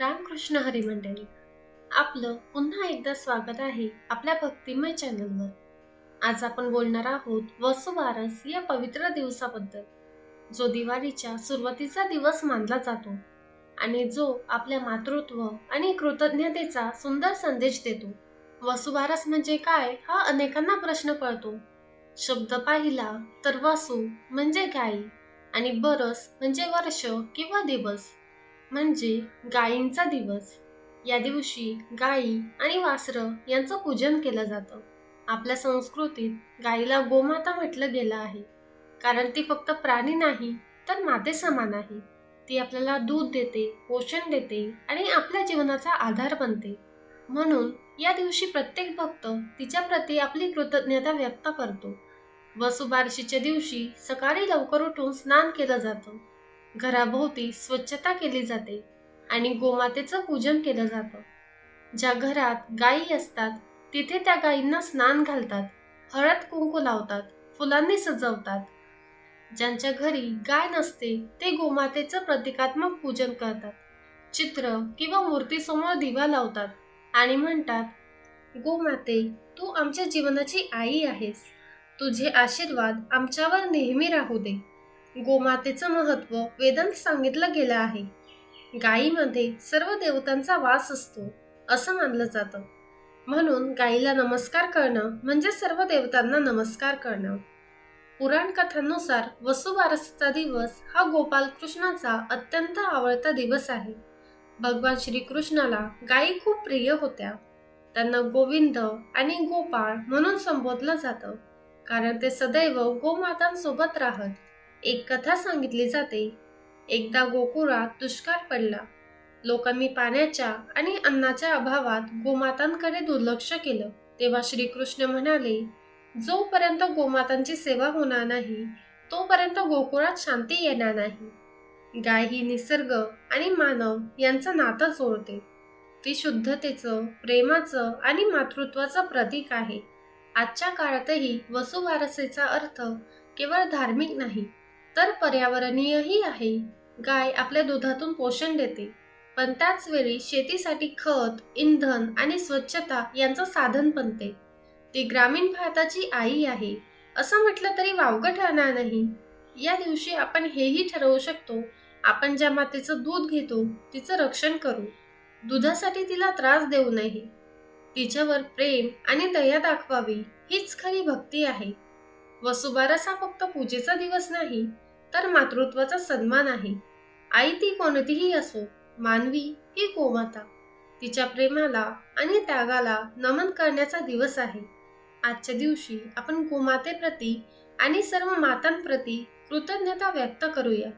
रामकृष्ण हरी मंडळी आपलं पुन्हा एकदा स्वागत आहे आपल्या भक्तिमय चॅनलवर. आज आपण बोलणार आहोत वसुबारस या पवित्र दिवसाबद्दल जो दिवाळीच्या सुरुवातीचा दिवस मानला जातो आणि जो आपल्या मातृत्व आणि कृतज्ञतेचा सुंदर संदेश देतो. वसुबारस म्हणजे काय हा अनेकांना प्रश्न पडतो. शब्द पाहिला तर वसु म्हणजे गाई आणि बरस म्हणजे वर्ष किंवा दिवस. म्हणजे गायींचा दिवस. या दिवशी गायी आणि वासरं यांचं पूजन केलं जातं. आपल्या संस्कृतीत गायीला गोमाता म्हटलं गेलं आहे. कारण ती फक्त प्राणी नाही तर माते समान आहे. ती आपल्याला दूध देते पोषण देते आणि आपल्या जीवनाचा आधार बनते. म्हणून या दिवशी प्रत्येक भक्त तिच्या प्रती आपली कृतज्ञता व्यक्त करतो. वसुबारशीच्या दिवशी सकाळी लवकर उठून स्नान केलं जातं. घराभोवती स्वच्छता केली जाते आणि गोमातेचं पूजन केलं जातं. ज्या घरात गायी असतात तिथे त्या गायींना स्नान घालतात हळद कुंकू लावतात फुलांनी सजवतात. ज्यांच्या घरी गाय नसते ते गोमातेचं प्रतिकात्मक पूजन करतात. चित्र किंवा मूर्तीसमोर दिवा लावतात आणि म्हणतात गोमाते तू आमच्या जीवनाची आई आहेस. तुझे आशीर्वाद आमच्यावर नेहमी राहू दे. गोमातेचं महत्त्व वेदांत सांगितलं गेलं आहे. गायीमध्ये सर्व देवतांचा वास असतो असं मानलं जातं. म्हणून गायीला नमस्कार करणं म्हणजे सर्व देवतांना नमस्कार करणं. पुराण कथांनुसार वसुबारसचा दिवस हा गोपाल कृष्णाचा अत्यंत आवडता दिवस आहे. भगवान श्रीकृष्णाला गायी खूप प्रिय होत्या. त्यांना गोविंद आणि गोपाळ म्हणून संबोधलं जातं. कारण ते सदैव गोमातांसोबत राहत. एक कथा सांगितली जाते. एकदा गोकुळात दुष्काळ पडला. लोकांनी पाण्याच्या आणि अन्नाच्या अभावात गोमातांकडे दुर्लक्ष केलं. तेव्हा श्रीकृष्ण म्हणाले जोपर्यंत गोमातांची सेवा होणार नाही तोपर्यंत गोकुळात शांती येणार नाही. गाय ही निसर्ग आणि मानव यांचं नातं जोडते. ती शुद्धतेचं प्रेमाचं आणि मातृत्वाचं प्रतीक आहे. आजच्या काळातही वसुवारसेचा अर्थ केवळ धार्मिक नाही तर पर्यावरणीयही आहे. गाय आपल्या दुधातून पोषण देते. पण त्याच वेळी शेतीसाठी खत इंधन आणि स्वच्छता यांचं साधन बनते. ती ग्रामीण भारताची आई आहे. असं म्हटलं तरी वावगं ठरणार नाही. या दिवशी आपण हेही ठरवू शकतो आपण ज्या मातेचं दूध घेतो तिचं रक्षण करू. दुधासाठी तिला त्रास देऊ नये. तिच्यावर प्रेम आणि दया दाखवावी हीच खरी भक्ती आहे. वसुबारस हा फक्त पूजेचा दिवस नाही तर मातृत्वाचा सन्मान आहे. आई ती कोणतीही असो मानवी ही गोमाता तिच्या प्रेमाला आणि त्यागाला नमन करण्याचा दिवस आहे. आजच्या दिवशी आपण गोमातेप्रती आणि सर्व मातांप्रती कृतज्ञता व्यक्त करूया.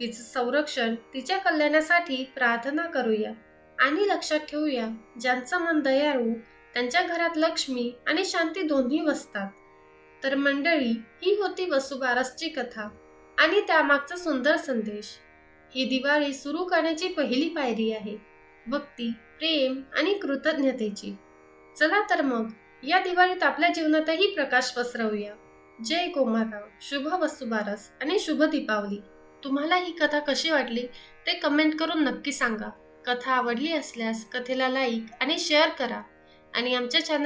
तिचं संरक्षण तिच्या कल्याणासाठी प्रार्थना करूया आणि लक्षात ठेवूया ज्यांचं मन दयाळू त्यांच्या घरात लक्ष्मी आणि शांती दोन्ही वसतात. तर मंडळी ही होती वसुबारसची कथा. आणि त्यामागचा सुंदर संदेश. ही दिवाळी सुरू करण्याची पहिली पायरी आहे. भक्ती प्रेम आणि कृतज्ञतेची. चला तर मग या दिवाळीत आपल्या जीवनातही प्रकाश पसरवूया. जय गोमाता शुभ वसुबारस आणि शुभ दीपावली. तुम्हाला ही कथा कशी वाटली ते कमेंट करून नक्की सांगा. कथा आवडली असल्यास कथेला लाईक आणि शेअर करा. आणि आमच्या चॅनल